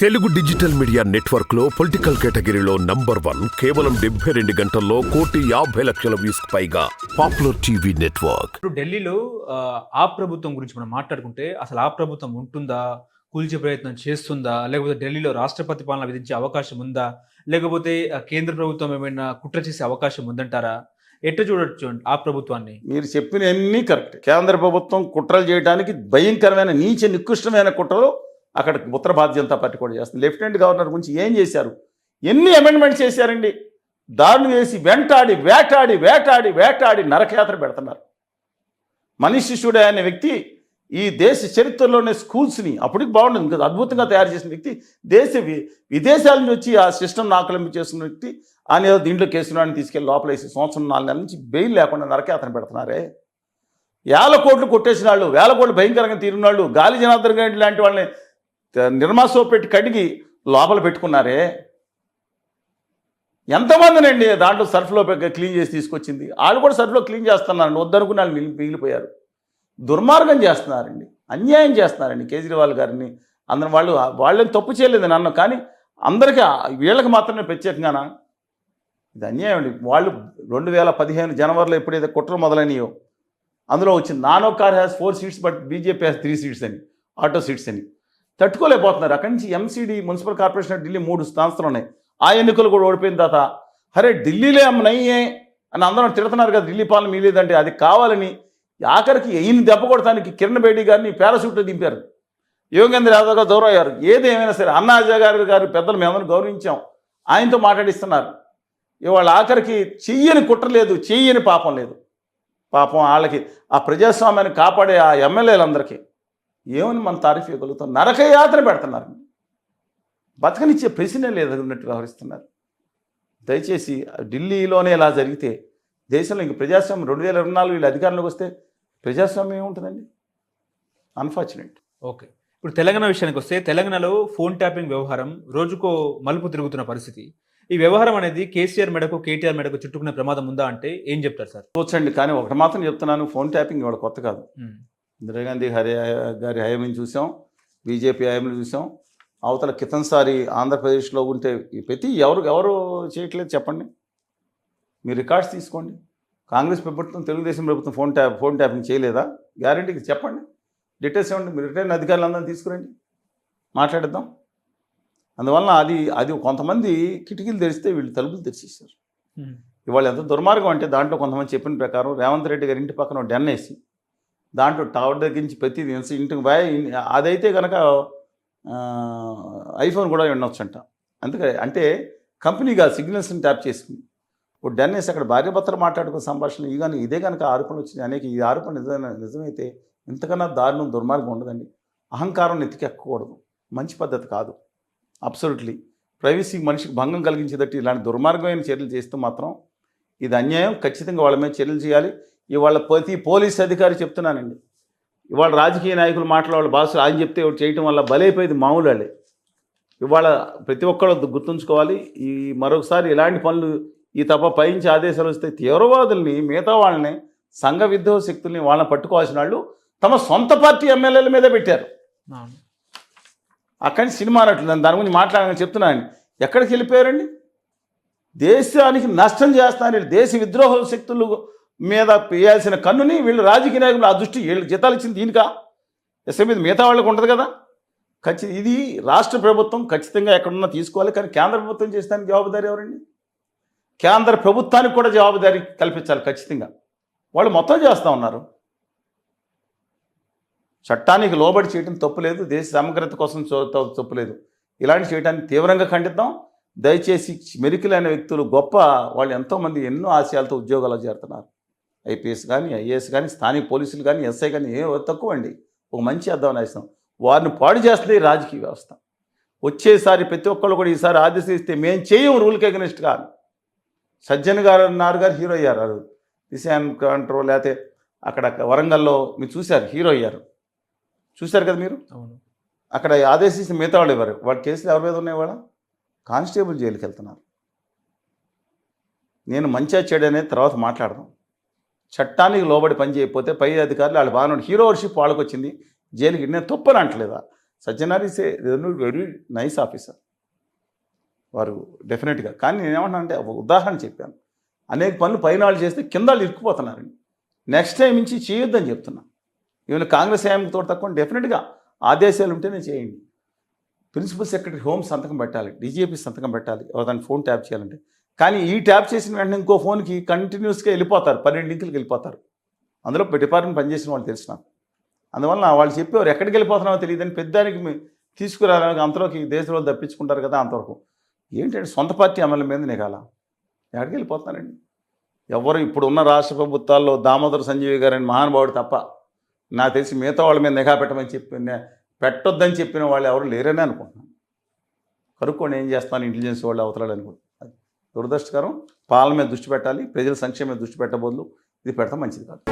Telugu digital media నెట్వర్క్లో political కేటగిరీలో number one కేవలం డెబ్బై రెండు గంటల్లో కోటి యాభై లక్షల వ్యూస్ పైగా పాపులర్ టీవీ నెట్వర్క్. ఇప్పుడు ఢిల్లీలో ఆ, ఆ ప్రభుత్వం గురించి మనం మాట్లాడుకుంటే అసలు ఆ ప్రభుత్వం ఉంటుందా? కూల్చే ప్రయత్నం చేస్తుందా? లేకపోతే ఢిల్లీలో రాష్ట్రపతి పాలన విధించే అవకాశం ఉందా? లేకపోతే ఆ, కేంద్ర ప్రభుత్వం ఏమైనా కుట్ర చేసే అవకాశం ఉందంటారా? ఎట్ట చూడొచ్చు ఆ ప్రభుత్వాన్ని? మీరు చెప్పినవన్నీ కరెక్ట్. కేంద్ర ప్రభుత్వం కుట్రలు చేయడానికి భయంకరమైన నీచ నికృష్టమైన కుట్రలు అక్కడ ఉత్తర భారతీయ జనతా పార్టీ కూడా చేస్తుంది. లెఫ్టినెంట్ గవర్నర్ గురించి ఏం చేశారు? ఎన్ని అమెండ్మెంట్స్ చేశారండి? దారులు చేసి వెంటాడి వేటాడి వేటాడి వేటాడి నరకయాత్ర పెడుతున్నారు. మనీష్ శిశుడే అనే వ్యక్తి ఈ దేశ చరిత్రలోనే స్కూల్స్ని అప్పటికి బాగుండదు. ఇంకా అద్భుతంగా తయారు చేసిన వ్యక్తి దేశ వి- విదేశాల నుంచి వచ్చి ఆ సిస్టమ్ ఆకలింపు చేస్తున్న వ్యక్తి ఆయన ఏదో దీంట్లో కేసులను తీసుకెళ్ళి లోపల వేసి సంవత్సరం నాలుగు నెలల నుంచి బెయిల్ లేకుండా నరకయాత్ర పెడుతున్నారే? వేల కోట్లు కొట్టేసిన వాళ్ళు వేల కోట్లు భయంకరంగా తీరిన వాళ్ళు గాలి జనార్దన్ రెడ్డి లాంటి వాళ్ళని నిర్మా నిర్మాసో పెట్టి కడిగి లోపల పెట్టుకున్నారే? ఎంతమందినండి దాంట్లో సర్ఫ్లో క్లీన్ చేసి తీసుకొచ్చింది? వాళ్ళు కూడా సర్ఫ్లో క్లీన్ చేస్తున్నారండి. వద్దనుకుని వాళ్ళు మిగిలిపోయారు దుర్మార్గం చేస్తున్నారండి. అన్యాయం చేస్తున్నారండి కేజ్రీవాల్ గారిని. అందరం వాళ్ళు వాళ్ళని తప్పు చేయలేదు నన్ను కానీ అందరికీ వీళ్ళకి మాత్రమే ప్రత్యేకంగానా? ఇది అన్యాయం అండి. వాళ్ళు రెండు వేల పదిహేను జనవరిలో ఎప్పుడైతే కుట్ర మొదలైనయో అందులో వచ్చింది nano car has four seats but BJP has three seats అని ఆటో సీట్స్ అని. తట్టుకోలేకపోతున్నారు. అక్కడి నుంచి ఎంసీడీ మున్సిపల్ కార్పొరేషన్ ఢిల్లీ మూడు స్థానాలు ఉన్నాయి. ఆ ఎన్నికలు కూడా ఓడిపోయిన తర్వాత అరే ఢిల్లీలో నయ్యే అని అందరం తిడుతున్నారు కదా ఢిల్లీ పాలన మీలేదంటే అది కావాలని ఆఖరికి ఈయన దెబ్బ కొడటానికి కిరణ్ బేడి గారిని పారాషూట్లో దింపారు. యోగేంద్ర యాదవ్ గారు గౌరవ్ అయ్యారు. ఏది ఏమైనా సరే అన్నా గారి గారు పెద్దలు మేమందరం గౌరవించాం. ఆయనతో మాట్లాడిస్తున్నారు. ఇవాళ ఆఖరికి చెయ్యని కుట్ర లేదు చెయ్యని పాపం లేదు. పాపం వాళ్ళకి ఆ ప్రజాస్వామ్యాన్ని కాపాడే ఆ ఎమ్మెల్యేలందరికీ. ఏమని మన తారీఫ్ ఇవ్వగలుగుతాం? నరకయాత్ర పెడుతున్నారు. బతకనిచ్చే ప్రశ్నే లేదు ఉన్నట్టు వ్యవహరిస్తున్నారు. దయచేసి ఢిల్లీలోనే ఇలా జరిగితే దేశంలో ఇంక ప్రజాస్వామ్యం రెండు వేల ఇరవై నాలుగు వీళ్ళు అధికారంలోకి వస్తే ప్రజాస్వామ్యం ఏముంటుందండి? Unfortunate okay. ఇప్పుడు తెలంగాణ విషయానికి వస్తే తెలంగాణలో ఫోన్ ట్యాపింగ్ వ్యవహారం రోజుకో మలుపు తిరుగుతున్న పరిస్థితి. ఈ వ్యవహారం అనేది కేసీఆర్ మెడకు కేటీఆర్ మెడకు చుట్టుకునే ప్రమాదం ఉందా అంటే ఏం చెప్తారు సార్? చూసండి కానీ ఒకటి మాత్రం చెప్తున్నాను ఫోన్ ట్యాపింగ్ ఇవాళ కొత్త కాదు. ఇందిరాగాంధీ హరి గారి హయాంని చూసాం బీజేపీ హయాంని చూసాం. అవతల కితన్సారి ఆంధ్రప్రదేశ్లో ఉంటే ప్రతి ఎవరు ఎవరు చేయట్లేదు చెప్పండి. మీరు రికార్డ్స్ తీసుకోండి. కాంగ్రెస్ ప్రభుత్వం తెలుగుదేశం ప్రభుత్వం ఫోన్ ట్యాప్ ఫోన్ ట్యాపింగ్ చేయలేదా? గ్యారంటీకి చెప్పండి. డీటెయిల్స్ ఇవ్వండి. మీరు రిటైర్న్ అధికారులందరినీ తీసుకురండి. మాట్లాడేద్దాం. అందువలన అది అది కొంతమంది కిటికీలు తెరిస్తే వీళ్ళు తలుపులు ఉమ్, ఇవాళ ఎంత దుర్మార్గం అంటే దాంట్లో కొంతమంది చెప్పిన ప్రకారం రేవంత్ రెడ్డి గారి ఇంటి పక్కన డెన్ వేసి దాంట్లో టవర్ దగ్గర నుంచి ప్రతి ఇంటికి బాయ్ అదైతే కనుక ఐఫోన్ కూడా ఉండొచ్చంట. అందుకే అంటే కంపెనీగా సిగ్నల్స్ని ట్యాప్ చేసుకుని ఓ డెన్ అక్కడ భార్యభర్తలు మాట్లాడుకునే మాట్లాడుకున్న సంభాషణ ఇవి కానీ ఇదే కనుక ఆరోపణలు వచ్చింది. అనేక ఈ ఆరోపణ నిజమైన నిజమైతే ఇంతకన్నా దారుణం దుర్మార్గం ఉండదండి. అహంకారం నెత్తికెక్కకూడదు. మంచి పద్ధతి కాదు. అబ్సల్యూట్లీ. ప్రైవసీ మనిషికి భంగం కలిగించేటట్టు ఇలాంటి దుర్మార్గమైన చర్యలు చేస్తూ మాత్రం ఇది అన్యాయం. ఖచ్చితంగా వాళ్ళ మీద చర్యలు చేయాలి. ఇవాళ ప్రతి పోలీస్ అధికారి చెప్తున్నానండి. ఇవాళ రాజకీయ నాయకులు మాట్లాడే భాష ఆయన చెప్తే చేయటం వల్ల బలైపోయేది మామూలు వాళ్ళే. ఇవాళ ప్రతి ఒక్కళ్ళు గుర్తుంచుకోవాలి. ఈ మరొకసారి ఇలాంటి పనులు ఈ తప్ప పైంచి ఆదేశాలు వస్తే తీవ్రవాదుల్ని మిగతా వాళ్ళని సంఘ విద్రోహ శక్తుల్ని వాళ్ళని పట్టుకోవాల్సిన వాళ్ళు తమ సొంత పార్టీ ఎమ్మెల్యేల మీద పెట్టారు. అక్కడి సినిమా నేను దాని గురించి మాట్లాడని చెప్తున్నాను ఎక్కడికి వెళ్ళిపోయారండి? దేశానికి నష్టం చేస్తానని దేశ విద్రోహ శక్తులు మీద వేయాల్సిన కన్నుని వీళ్ళు రాజకీయ నాయకులు ఆ దృష్టి వీళ్ళు జీతాలు ఇచ్చింది దీనికా? ఎస్ఐ మీద మిగతా వాళ్ళకి ఉంటుంది కదా? ఖచ్చితంగా ఇది రాష్ట్ర ప్రభుత్వం ఖచ్చితంగా ఎక్కడున్నా తీసుకోవాలి కానీ కేంద్ర ప్రభుత్వం చేస్తానికి జవాబుదారీ ఎవరండి? కేంద్ర ప్రభుత్వానికి కూడా జవాబుదారీ కల్పించాలి ఖచ్చితంగా. వాళ్ళు మొత్తం చేస్తూ ఉన్నారు. చట్టానికి లోబడి చేయడం తప్పులేదు దేశ సమగ్రత కోసం చో- త- తప్పులేదు ఇలాంటి చేయడాన్ని తీవ్రంగా ఖండిద్దాం. దయచేసి మెరికలైన వ్యక్తులు గొప్ప వాళ్ళు ఎంతోమంది ఎన్నో ఆశయాలతో ఉద్యోగాలు చేరుతున్నారు. ఐపీఎస్ కానీ ఐఏఎస్ కానీ స్థానిక పోలీసులు కానీ ఎస్ఐ కానీ ఏ తక్కువ అండి ఒక మంచి అర్థం వేస్తాం వారిని పాడు చేస్తుంది రాజకీయ వ్యవస్థ. వచ్చేసారి ప్రతి ఒక్కళ్ళు కూడా ఈసారి ఆదేశిస్తే మేము చేయం రూల్కి కాదు సజ్జన్ గారు అన్నారు గారు హీరో అయ్యారు. దిశ అండ్ కంట్రోల్ లేకపోతే అక్కడ వరంగల్లో మీరు చూశారు హీరో అయ్యారు. చూశారు కదా మీరు? అవును. అక్కడ ఆదేశించిన మిగతా వాళ్ళు ఎవరు? వాళ్ళ కేసులు ఎవరి మీద ఉన్నాయి వాళ్ళ కానిస్టేబుల్ జైలుకి వెళ్తున్నారు నేను మంచిగా చెడు అనేది తర్వాత మాట్లాడదాం. చట్టానికి లోబడి పని చేయకపోతే పై అధికారులు వాళ్ళు బాగా హీరో వర్షిప్ వాళ్ళకి వచ్చింది జైలుకి నేను తొప్పని అంటలేదా? Satyanarayana say very nice officer. వారు డెఫినెట్గా. కానీ నేను ఏమన్నా అంటే ఒక ఉదాహరణ చెప్పాను. అనేక పనులు పైన వాళ్ళు చేస్తే కింద వాళ్ళు ఇరుక్కుపోతున్నారండి. నెక్స్ట్ టైం నుంచి చేయొద్దని చెప్తున్నా. ఈవెన్ కాంగ్రెస్ హయాంతో తక్కువ డెఫినెట్గా ఆదేశాలు ఉంటేనే చేయండి. ప్రిన్సిపల్ సెక్రటరీ హోమ్ సంతకం పెట్టాలి. డీజీపీ సంతకం పెట్టాలి. దాన్ని ఫోన్ ట్యాప్ చేయాలంటే. కానీ ఈ ట్యాప్ చేసిన వెంటనే ఇంకో ఫోన్కి కంటిన్యూస్గా వెళ్ళిపోతారు. పన్నెండు లింకులకు వెళ్ళిపోతారు. అందులో డిపార్ట్మెంట్ పనిచేసిన వాళ్ళు తెలిసిన అందువల్ల వాళ్ళు చెప్పేవారు ఎక్కడికి వెళ్ళిపోతున్నామో తెలియదని పెద్దానికి తీసుకురావడానికి అంతలోకి దేశంలో తప్పించుకుంటారు కదా అంతవరకు. ఏంటంటే సొంత పార్టీ ఎమ్మెల్యే మీద నిఘాల? ఎక్కడికి వెళ్ళిపోతున్నారండి? ఎవరు ఇప్పుడు ఉన్న రాష్ట్ర ప్రభుత్వాల్లో దామోదర సంజీవి గారని మహానుభావుడు తప్ప నాకు తెలిసి మిగతా వాళ్ళ మీద నిఘా పెట్టమని చెప్పి పెట్టొద్దని చెప్పిన వాళ్ళు ఎవరు లేరని అనుకుంటున్నాను. కనుక్కొని ఏం చేస్తాను ఇంటెలిజెన్స్ వాళ్ళు అవతలాడు అనుకుంటున్నాను దురదృష్టకరం పాలన మీద దృష్టి పెట్టాలి ప్రజల సంక్షేమ మీద దృష్టి పెట్టబోదు ఇది పెడతాం మంచిది కాదు.